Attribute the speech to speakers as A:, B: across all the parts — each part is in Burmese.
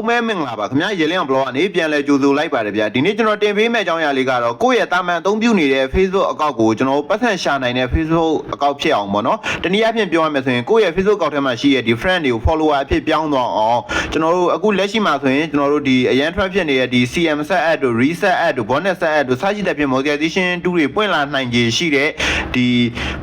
A: လုံးပဲမင်္ဂလာပါခင်ဗျာရေလင်းအောင်ဘလော့ကနေပြန်လဲကြိုဆိုလိုက်ပါတယ်ဗျာဒီနေ့ကျွန်တော်တင်ပေးမယ့်အကြောင်းအရာလေးကတော့ကိုယ့်ရဲ့တာမန်အသုံးပြုနေတဲ့ Facebook အကောင့်ကိုကျွန်တော်ပတ်သက်ရှာနိုင်တဲ့ Facebook အကောင့်ဖြစ်အောင်ပေါ့နော်တနည်းအားဖြင့်ပြောရမယ်ဆိုရင်ကိုယ့်ရဲ့ Facebook အကောင့်ထဲမှာရှိတဲ့ဒီ friend တွေကို follower အဖြစ်ပြောင်းသွားအောင်ကျွန်တော်တို့အခုလက်ရှိမှာဆိုရင်ကျွန်တော်တို့ဒီအရန် traffic ဖြစ်နေတဲ့ဒီ CM set ad တို့ reset ad တို့ bonus set ad တို့စသဖြင့် monetization tool တွေပွင့်လာနိုင်ခြေရှိတဲ့ဒီ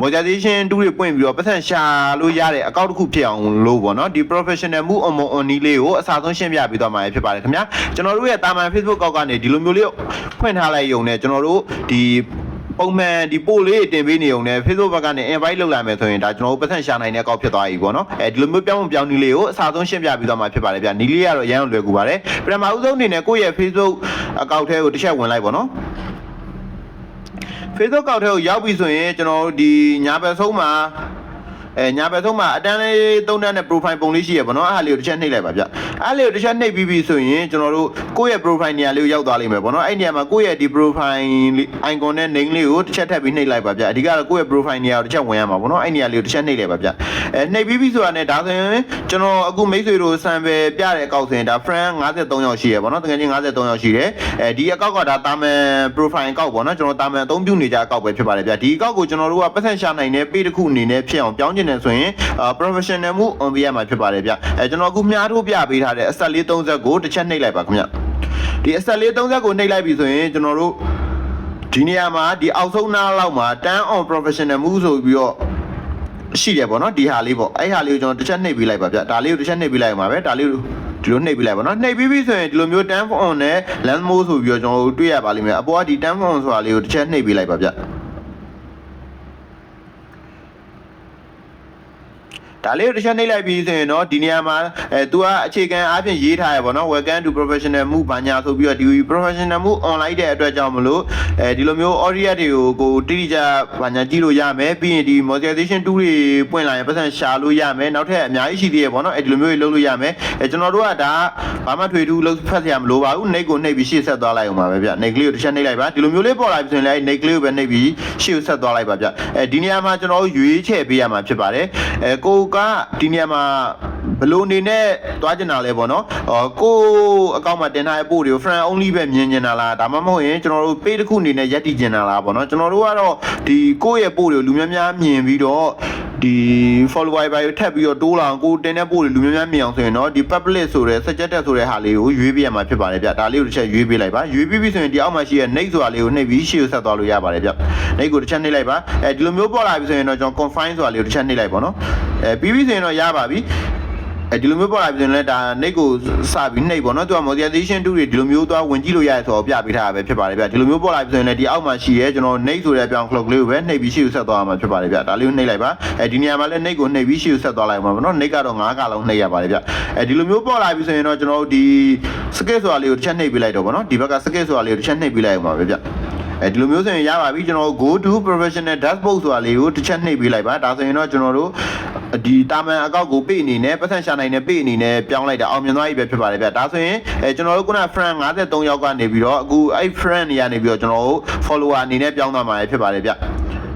A: monetization tool တွေပွင့်ပြီးတော့ပတ်သက်ရှာလို့ရတဲ့အကောင့်တစ်ခုဖြစ်အောင်လို့ပေါ့နော်ဒီ professional move on on နီးလေးကိုအစားဆုံးရှင်းပြပေးသွားမှာဖြစ်ပါတယ်ခင်ဗျာကျွန်တော်တို့ရဲ့တာမန် Facebook ကောက်ကနေဒီလိုမျိုးလေးဖွင့်ထားလိုက်ရုံနဲ့ကျွန်တော်တို့ဒီပုံမှန်ဒီပို့လေးတင်ပေးနေုံနဲ့ Facebook ဘက်ကနေ invite လုပ်လာမယ်ဆိုရင်ဒါကျွန်တော်တို့ပတ်သက်ရှာနိုင်တဲ့ကောက်ဖြစ်သွားပြီပေါ့နော်အဲဒီလိုမျိုးပြောင်းပုံပြောင်းနီးလေးကိုအစားဆုံးရှင်းပြပေးသွားမှာဖြစ်ပါတယ်ဗျာနီးလေးကတော့အရန်လွယ်ကူပါတယ်ပထမဦးဆုံးအနေနဲ့ကိုယ့်ရဲ့ Facebook အကောင့်ထဲကိုတစ်ချက်ဝင်လိုက်ပေါ့နော် Facebook ကောက်ထဲကိုရောက်ပြီဆိုရင်ကျွန်တော်တို့ဒီညာဘက်ဆုံးမှာ အဲညာဘက်ဆုံးမှာအတန်းလေးသုံးတန်းတဲ့ profile ပုံလေးရှိရပါတော့အဲ့ဟာလေးကိုတစ်ချက်နှိပ်လိုက်ပါဗျအဲ့လေးကိုတစ်ချက်နှိပ်ပြီးပြီဆိုရင်ကျွန်တော်တို့ကိုယ့်ရဲ့ profile နေရာလေးကိုရောက်သွားလိမ့်မယ်ပေါ့နော်အဲ့နေရာမှာကိုယ့်ရဲ့ဒီ profile icon နဲ့ name လေးကိုတစ်ချက်ထပ်ပြီးနှိပ်လိုက်ပါဗျအဓိကတော့ကိုယ့်ရဲ့ profile နေရာကိုတစ်ချက်ဝင်ရမှာပေါ့နော်အဲ့နေရာလေးကိုတစ်ချက်နှိပ်လိုက်ပါဗျအဲနှိပ်ပြီးပြီဆိုတာနဲ့ဒါဆိုရင်ကျွန်တော်အခုမိတ်ဆွေတို့ sample ပြတဲ့အကောက်ဆိုရင်ဒါ friend 53ယောက်ရှိရပေါ့နော်တကယ်ချင်း53ယောက်ရှိတယ်အဲဒီအကောက်ကဒါတာမန် profile အကောက်ပေါ့နော်ကျွန်တော်တာမန်အသုံးပြုနေကြအကောက်ပဲဖြစ်ပါတယ်ဗျဒီအကောက်ကိုကျွန်တော်တို့ကပတ်သက်ရှာနိုင်တဲ့ page တစ်ခုအနေနဲ့ဖြစ်အောင်ပြောင်းကျင်တယ်ဆိုရင် professional မှု on ပြရမှာဖြစ်ပါတယ်ဗျအဲကျွန်တော်အခုမြားထိုးပြပေးထားတဲ့အဆက်လေး30ကိုတစ်ချက်နှိပ်လိုက်ပါခင်ဗျဒီအဆက်လေး30ကိုနှိပ်လိုက်ပြီဆိုရင်ကျွန်တော်တို့ဒီနေရာမှာဒီအောက်ဆုံးနားလောက်မှာ turn on professional မှုဆိုပြီးတော့ရှိတယ်ပေါ့နော်ဒီဟာလေးပေါ့အဲ့ဟာလေးကိုကျွန်တော်တစ်ချက်နှိပ်ပေးလိုက်ပါဗျဒါလေးကိုတစ်ချက်နှိပ်ပေးလိုက်ပါမယ်ဒါလေးကိုဒီလိုနှိပ်ပေးလိုက်ပါနော်နှိပ်ပြီးပြီဆိုရင်ဒီလိုမျိုး turn on နဲ့ land mode ဆိုပြီးတော့ကျွန်တော်တို့တွေ့ရပါလိမ့်မယ်အပေါ်ကဒီ turn on ဆိုတာလေးကိုတစ်ချက်နှိပ်ပေးလိုက်ပါဗျ ဒါလေးကိုတစ်ချက်နှိပ်လိုက်ပြီးဆိုရင်တော့ဒီနေရာမှာအဲ तू ကအခြေခံအားဖြင့်ရေးထားရပါတော့ welcome to professional move ဘာညာဆိုပြီးတော့ဒီ professional move online တဲ့အတွက်ကြောင့်မလို့အဲဒီလိုမျိုး audio တွေကိုကိုတိတိကျဘာညာကြည့်လို့ရမယ်ပြီးရင်ဒီ monetization tool တွေပွင့်လာရင်ပတ်စံရှာလို့ရမယ်နောက်ထပ်အများကြီးရှိသေးရပေါ့နော်အဲဒီလိုမျိုးတွေလုပ်လို့ရမယ်အဲကျွန်တော်တို့ကဒါဘာမှထွေထူးလုပ်ဖတ်စရာမလိုပါဘူးနှိပ်ကိုနှိပ်ပြီးရှေ့ဆက်သွားလိုက်အောင်ပါပဲဗျနှိပ်ကလေးကိုတစ်ချက်နှိပ်လိုက်ပါဒီလိုမျိုးလေးပေါ်လာပြီဆိုရင်လည်းနှိပ်ကလေးကိုပဲနှိပ်ပြီးရှေ့ကိုဆက်သွားလိုက်ပါဗျအဲဒီနေရာမှာကျွန်တော်တို့ရွေးချယ်ပေးရမှာဖြစ်ပါတယ်အဲကိုကဒီနေရာမှာဘလို့အနေနဲ့တွားကျင်တာလဲပေါ့နော်ဟောကိုအကောင့်မှာတင်ထားတဲ့ပို့တွေကို friend only ပဲမြင်ကျင်တာလားဒါမှမဟုတ်ရင်ကျွန်တော်တို့ page တစ်ခုအနေနဲ့ရက်တည်ကျင်တာလားပေါ့နော်ကျွန်တော်တို့ကတော့ဒီကိုယ့်ရဲ့ပို့တွေကိုလူများများမြင်ပြီးတော့ ဒီ follower ဘိုင်ကိုထပ်ပြီးတော့တိုးလာအောင်ကိုတင်တဲ့ပို့တွေလူများများမြင်အောင်ဆိုရင်တော့ဒီ public ဆိုတဲ့ suggested ဆိုတဲ့ဟာလေးကိုရွေးပေးရမှာဖြစ်ပါတယ်ဗျဒါလေးကိုတစ်ချက်ရွေးပေးလိုက်ပါရွေးပြီးပြီဆိုရင်ဒီအောက်မှာရှိတဲ့ next ဆိုတာလေးကိုနှိပ်ပြီးရှေ့ကိုဆက်သွားလို့ရပါတယ်ဗျ next ကိုတစ်ချက်နှိပ်လိုက်ပါအဲဒီလိုမျိုးပေါ်လာပြီဆိုရင်တော့ကျွန်တော် confine ဆိုတာလေးကိုတစ်ချက်နှိပ်လိုက်ပါတော့အဲပြီးပြီဆိုရင်တော့ရပါပြီ အဲဒီလိုမျိုးပေါ်လာပြီဆိုရင်လည်းဒါနှိပ်ကိုစပြီးနှိပ်ပေါ့နော်သူက monetization tool တွေဒီလိုမျိုးသွားဝင်ကြည့်လို့ရတယ်ဆိုတော့ပြပေးထားတာပဲဖြစ်ပါတယ်ဗျဒီလိုမျိုးပေါ်လာပြီဆိုရင်လည်းဒီအောက်မှာရှိရဲကျွန်တော်နှိပ်ဆိုတဲ့အပြောင်း clock လေးကိုပဲနှိပ်ပြီးရှေ့ကိုဆက်သွားမှာဖြစ်ပါတယ်ဗျဒါလေးကိုနှိပ်လိုက်ပါအဲဒီနေရာမှာလည်းနှိပ်ကိုနှိပ်ပြီးရှေ့ကိုဆက်သွားလိုက်ပါပေါ့နော်နှိပ်ကတော့9ကလုံးနှိပ်ရပါတယ်ဗျအဲဒီလိုမျိုးပေါ်လာပြီဆိုရင်တော့ကျွန်တော်တို့ဒီ skate ဆိုတာလေးကိုတစ်ချက်နှိပ်ပေးလိုက်တော့ပေါ့နော်ဒီဘက်က skate ဆိုတာလေးကိုတစ်ချက်နှိပ်ပေးလိုက်အောင်ပါပဲဗျအဲဒီလိုမျိုးဆိုရင်ရပါပြီကျွန်တော် go to professional dashboard ဆိုတာလေးကိုတစ်ချက်နှိပ်ပေးလိုက်ပါဒါဆိုရင်တော့ကျွန်တော်တို့ ဒီတာမန်အကောက်ကိုပေအနေနဲ့ပတ်သက်ရှာနိုင်တဲ့ပေအနေနဲ့ပြောင်းလိုက်တာအောင်မြင်သွားပြီပဲဖြစ်ပါတယ်ဗျဒါဆိုရင်အဲကျွန်တော်တို့ခုန friend 53ယောက်ကနေပြီးတော့အခုအဲ့ friend တွေကနေပြီးတော့ကျွန်တော်တို့ follower အနေနဲ့ပြောင်းသွားမှာဖြစ်ပါတယ်ဗျ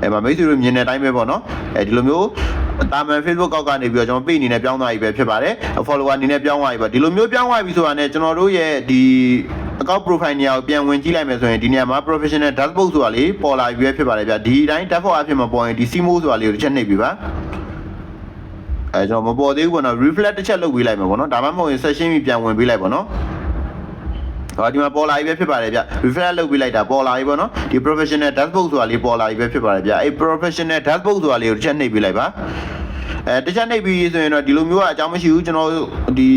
A: အဲမှာမိတ်ဆွေတို့မြင်တဲ့အတိုင်းပဲပေါ့နော်အဲဒီလိုမျိုးတာမန် Facebook ကောက်ကနေပြီးတော့ကျွန်တော်ပေအနေနဲ့ပြောင်းသွားပြီပဲဖြစ်ပါတယ် follower အနေနဲ့ပြောင်းသွားပြီပေါ့ဒီလိုမျိုးပြောင်းသွားပြီဆိုတာနဲ့ကျွန်တော်တို့ရဲ့ဒီ account profile နေရာကိုပြန်ဝင်ကြည့်လိုက်မယ်ဆိုရင်ဒီနေရာမှာ professional dashboard ဆိုတာလေးပေါ်လာပြီပဲဖြစ်ပါတယ်ဗျဒီအတိုင်း dashboard အဖြစ်မှာပေါ်ရင်ဒီ simo ဆိုတာလေးကိုတစ်ချက်နှိပ်ပြီပါ အဲကျွန်တော်မပေါ်သေးဘူးပေါ့နော် reflect တစ်ချက်လုပ်ပေးလိုက်မယ်ပေါ့နော်ဒါမှမဟုတ်ရင် session ပြီးပြန်ဝင်ပေးလိုက်ပေါ့နော်ဟောဒီမှာပေါ်လာပြီပဲဖြစ်ပါတယ်ဗျ refresh လုပ်ပေးလိုက်တာပေါ်လာပြီပေါ့နော်ဒီ professional dashboard ဆိုတာလေးပေါ်လာပြီပဲဖြစ်ပါတယ်ဗျအဲ့ professional dashboard ဆိုတာလေးကိုတစ်ချက်နှိပ်ပေးလိုက်ပါ အဲတစ်ချက်နှိပ်ပြီးဆိုရင်တော့ဒီလိုမျိုးကအကြောင်းမရှိဘူးကျွန်တော်ဒီ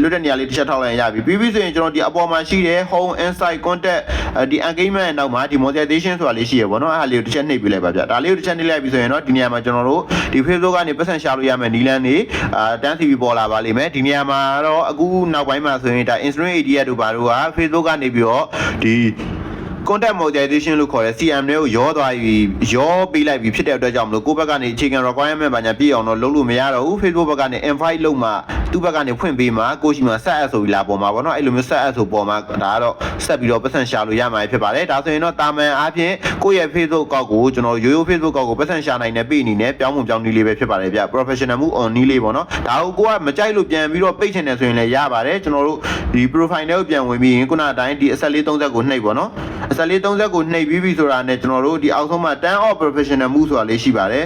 A: လွတ်တဲ့နေရာလေးတစ်ချက်ထောက်လိုက်ရပြီပြီးပြီဆိုရင်ကျွန်တော်ဒီအပေါ်မှာရှိတဲ့ home insight contact ဒီ engagement နောက်မှာဒီ monetization ဆိုတာလေးရှိရပေါ့နော်အဲ့ဒါလေးကိုတစ်ချက်နှိပ်ပေးလိုက်ပါဗျဒါလေးကိုတစ်ချက်နှိပ်လိုက်ပြီဆိုရင်တော့ဒီနေရာမှာကျွန်တော်တို့ဒီ Facebook ကနေပတ်စံရှာလို့ရမယ်နီလန်းနေအာတန်း TV ပေါ်လာပါလိမ့်မယ်ဒီနေရာမှာတော့အခုနောက်ပိုင်းမှာဆိုရင်ဒါ instrument idea တို့ဘာတို့က Facebook ကနေပြီးတော့ဒီ content monetization လို့ခေါ်တဲ့ CM တွေကိုရောသွားပြီးရောပေးလိုက်ပြီးဖြစ်တဲ့အတွက်ကြောင့်မလို့ကိုယ့်ဘက်ကနေအခြေခံ requirement ဘာညာပြည့်အောင်တော့လုပ်လို့မရတော့ဘူး Facebook ဘက်ကနေ invite လုပ်မှ သူ့ဘက်ကနေဖွင့်ပေးမှကိုရှိမှ set app ဆိုပြီးလာပေါ်မှာပေါ့နော်အဲ့လိုမျိုး set app ဆိုပေါ်မှာဒါကတော့ဆက်ပြီးတော့ပတ်စံရှာလို့ရမှာဖြစ်ပါတယ်ဒါဆိုရင်တော့တာမန်အားဖြင့်ကိုယ့်ရဲ့ Facebook ကောက်ကိုကျွန်တော်ရိုးရိုး Facebook ကောက်ကိုပတ်စံရှာနိုင်တဲ့ပေအနေနဲ့ပြောင်းမှုပြောင်းနည်းလေးပဲဖြစ်ပါတယ်ဗျ professional မှု on နည်းလေးပေါ့နော်ဒါကိုကိုကမကြိုက်လို့ပြန်ပြီးတော့ပိတ်ချင်တယ်ဆိုရင်လည်းရပါတယ်ကျွန်တော်တို့ဒီ profile တွေကိုပြန်ဝင်ပြီးရင်ခုနအတိုင်းဒီအဆက်လေး30ကိုနှိပ်ပေါ့နော်အဆက်လေး30ကိုနှိပ်ပြီးပြီဆိုတာနဲ့ကျွန်တော်တို့ဒီအောက်ဆုံးမှာ10 of professional move ဆိုတာလေးရှိပါတယ်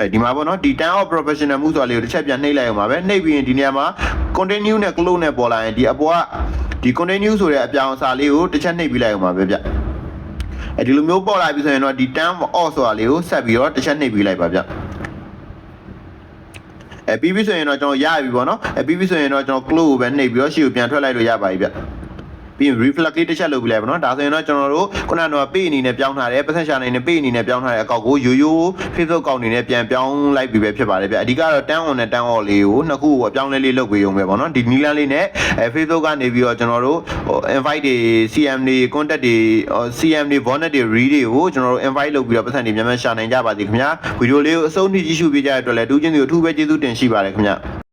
A: အဲဒီမှာပေါ့နော်ဒီ10 of professional move ဆိုတာလေးကိုတစ်ချက်ပြန်နှိပ်လိုက်အောင်ပါပဲနှိပ်ပြီးရင်ဒီနေရာမှာ continue နဲ့ close နဲ့ပေါ်လာရင်ဒီအပေါ်ကဒီ continue ဆိုတဲ့အပြောင်အစာလေးကိုတစ်ချက်နှိပ်ပြီးလိုက်အောင်ပါပဲဗျအဲဒီလိုမျိုးပေါ်လာပြီဆိုရင်တော့ဒီ10 off ဆိုတာလေးကိုဆက်ပြီးတော့တစ်ချက်နှိပ်ပြီးလိုက်ပါဗျအဲပြီးပြီဆိုရင်တော့ကျွန်တော်ရပြီပေါ့နော်အဲပြီးပြီဆိုရင်တော့ကျွန်တော် close ကိုပဲနှိပ်ပြီးတော့ရှေ့ကိုပြန်ထွက်လိုက်လို့ရပါပြီဗျ ပြီးရင် reflect လေးတစ်ချက်လုပ်ပြီးလိုက်ပါတော့ဒါဆိုရင်တော့ကျွန်တော်တို့ခုနကတော့ page အနေနဲ့ပြောင်းထားတယ် percent share အနေနဲ့ page အနေနဲ့ပြောင်းထားတဲ့အကောက်ကိုရိုးရိုး Facebook အကောင့်အနေနဲ့ပြန်ပြောင်းလိုက်ပြီးပဲဖြစ်ပါတယ်ဗျအဓိကတော့ tan on နဲ့ tan off လေးကိုနှစ်ခုကိုအပြောင်းလဲလေးလုပ်ပေးရုံပဲပေါ့နော်ဒီနီလန်းလေးနဲ့အဲ Facebook ကနေပြီးတော့ကျွန်တော်တို့ဟို invite တွေ CM တွေ contact တွေ CM တွေ bonnet တွေ read တွေကိုကျွန်တော်တို့ invite လုပ်ပြီးတော့ပတ်စံတွေမြန်မြန်ရှာနိုင်ကြပါစေခင်ဗျာဗီဒီယိုလေးကိုအဆုံးထိကြည့်ရှုပေးကြတဲ့အတွက်လည်းတူးချင်းစီကိုအထူးပဲကျေးဇူးတင်ရှိပါတယ်ခင်ဗျာ